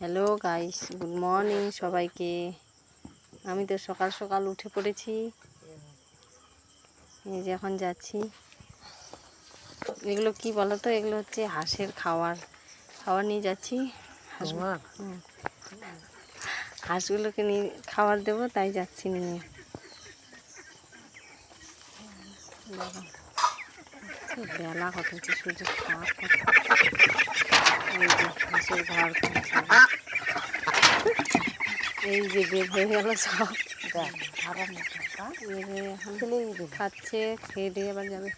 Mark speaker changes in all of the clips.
Speaker 1: Hello guys good morning সবাইকে। আমি তো সকাল সকাল উঠে পড়েছি। এই যে এখন যাচ্ছি। এগুলো কি বলো তো এগুলো হচ্ছে হাঁসের খাওয়ার। খাবার নিয়ে যাচ্ছি। হাঁস হাঁসগুলোকে নিয়ে খাবার দেবো তাই যাচ্ছি নিয়ে। বেলা কত হচ্ছে সূর্যের তাপ কত এই যে হাঁসের ঘর এই যে বের হয়ে গেল সব। হয়ে? খাচ্ছে খেয়ে দিয়ে আবার যাবে।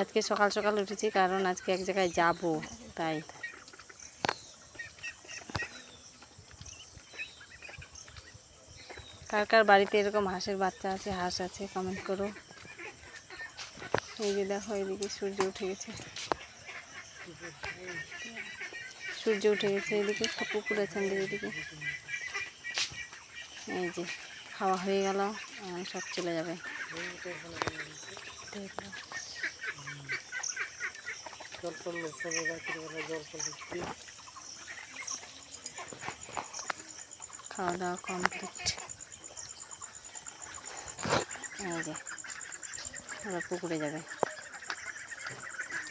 Speaker 1: আজকে সকাল সকাল উঠেছি কারণ আজকে এক জায়গায় যাব তাই। কার কার বাড়িতে এরকম হাঁসের বাচ্চা আছে, হাঁস আছে কমেন্ট করো। এই যে দেখো, এদিকে সূর্য উঠে গেছে। সূর্য উঠে গেছে এদিকে একটা পুকুর আছে এদিকে। এই যে, খাওয়া হয়ে গেল সব চলে যাবে। দেখো। খাওয়া দাওয়া কমপ্লিট এই যে ওরা পুকুরে যাবে।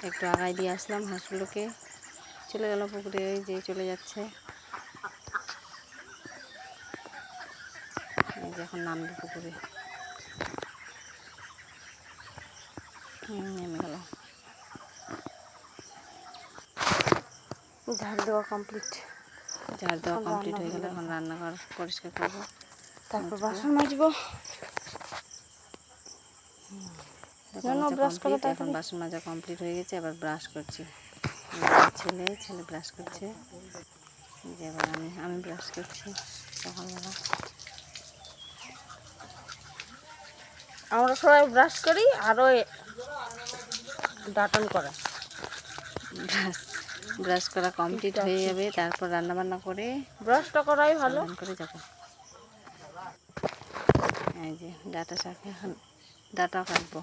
Speaker 1: একটু আগায় দিয়ে আসলাম হাঁসগুলোকে। চলে গেল পুকুরে ওই যে চলে যাচ্ছে। এই যে এখন নামবে পুকুরে। নেমে গেল ঝাড় দেওয়া কমপ্লিট ঝাড় দেওয়া কমপ্লিট হয়ে গেলে এখন রান্নাঘর পরিষ্কার করব।
Speaker 2: তারপর বাসন মাজবো।
Speaker 1: এখন বাসন মাজা কমপ্লিট হয়ে গেছে এবার ব্রাশ করছি। ছেলে ছেলে ব্রাশ করছে। যে এবার আমি আমি ব্রাশ করছি সকালবেলা।
Speaker 2: আমরা সবাই ব্রাশ করি আরও ডাটন করে।
Speaker 1: ব্রাশ ব্রাশ করা কমপ্লিট হয়ে যাবে তারপর রান্না বান্না করে
Speaker 2: ব্রাশটা করাই ভালো।
Speaker 1: করে যাব। এই যে ডাটা শাক এখন ডাটা কাটবো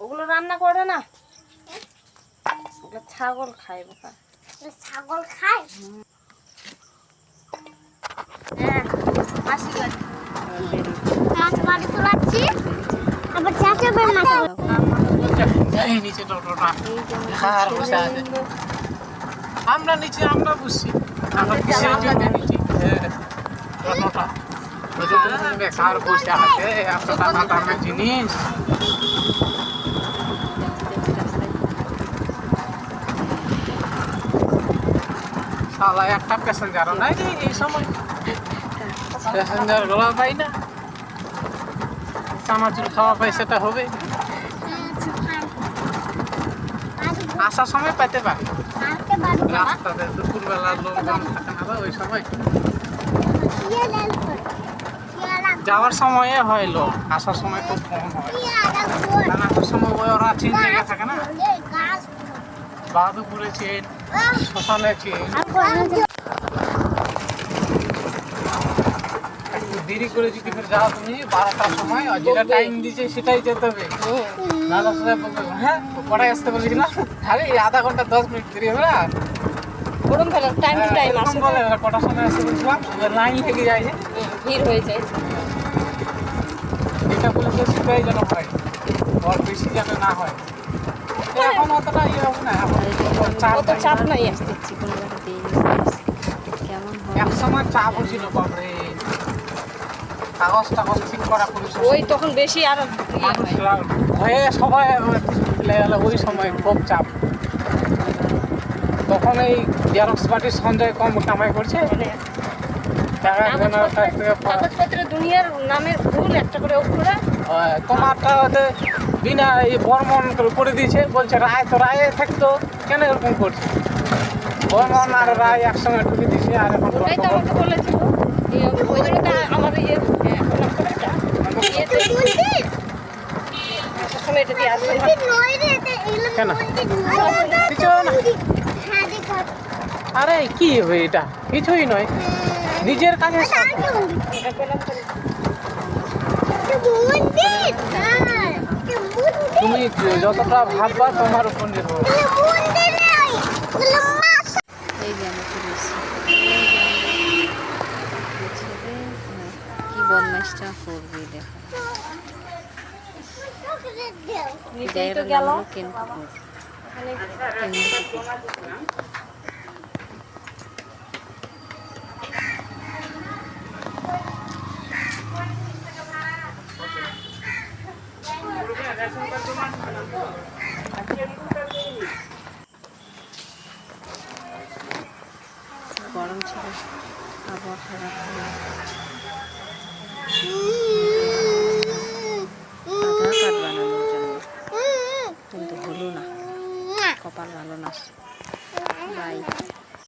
Speaker 2: ওগুলো রান্না করে না? ওগুলো ছাগল খায় বোকা।
Speaker 3: ছাগল খায়?
Speaker 2: হ্যাঁ
Speaker 3: মাছ বাড়ি। তোলাচ্ছি আবার চাচাবের মাছ
Speaker 4: নিচে
Speaker 1: আমার
Speaker 4: নিচে আমরা বুঝছি। আমরা কিসের জন্য নিচে টোটোটা বেকার বসে আছে জিনিস। শালা একটা প্যাসেঞ্জারও নাই রে এই সময়। প্যাসেঞ্জারগুলো পাই না। চানাচুর খাওয়া পাই সেটা হবে আসার সময় পেতে পারি। রাস্তাতে দুপুরবেলা লোকজন থাকে না ওই সময়। যাওয়ার সময়ে হয় লোক, আসার সময় খুব কম হয়। কারণ আসার সময় ওরা চেন জায়গা থাকে না। বাহাদুপুরে চেন, শ্মশানে চেন। দেরি করে যদি ফের যাও তুমি, বারোটার সময়, আর যেটা টাইম দিয়েছে সেটাই যেতে হবে। দাদা সাহেব বলবে হ্যাঁ কটায় আসতে বলেছিলাম। আরে, এই আধা ঘণ্টা, দশ মিনিট দেরি হবে না।
Speaker 2: গরম ফেলে টাইম টু টাইম আসে।
Speaker 4: কটার সময় আসতে বলছিলাম এবার লাইন লেগে যায় যে
Speaker 2: ভিড় হয়ে যায়।
Speaker 4: যেটা বলেছে সেটাই যেন হয় ওর বেশি যেন না হয়। এখন অতটা ইয়ে হবে না চাপ
Speaker 2: অত
Speaker 4: নাই।
Speaker 2: চাপ নাই
Speaker 1: কোনো জায়গায় দিয়ে কেমন
Speaker 4: এক সময় চাপও ছিল বাপরে। কাগজ টাগজ ঠিক করা পুলিশ
Speaker 2: ওই তখন বেশি আর
Speaker 4: ভয়ে সবাই ওই সময় খুব চাপ। তখন এই জেরক্স পার্টির সঞ্জয় কম কামাই করছে
Speaker 2: মানে কাগজপত্রের দুনিয়ার ভুল একটা করে অক্ষরে
Speaker 4: তোমারটা ওদের বিনা এই বর্মন করে দিয়েছে বলছে রায় তো রায়ে থাকতো কেন এরকম করছে বর্মন আর রায় একসঙ্গে ঢুকে দিয়েছে আর এখন
Speaker 2: ওটাই তো আমাকে বলেছিল এই ওই জন্য তো আমার ইয়ে হ্যাঁ,
Speaker 4: আরে কি হবে এটা? কিছুই নয়। নিজের
Speaker 3: হ্যাঁ মন্দির
Speaker 4: তুমি যতটা ভাববা তোমার উপর নির্ভর।
Speaker 3: মন্দির নয় এগুলো মাছ।
Speaker 1: এই গরম ছিল। আবহাওয়া খারাপ হলো
Speaker 2: আধার কিন্তু
Speaker 1: হলো
Speaker 2: না।
Speaker 1: কপাল ভালো না। বাই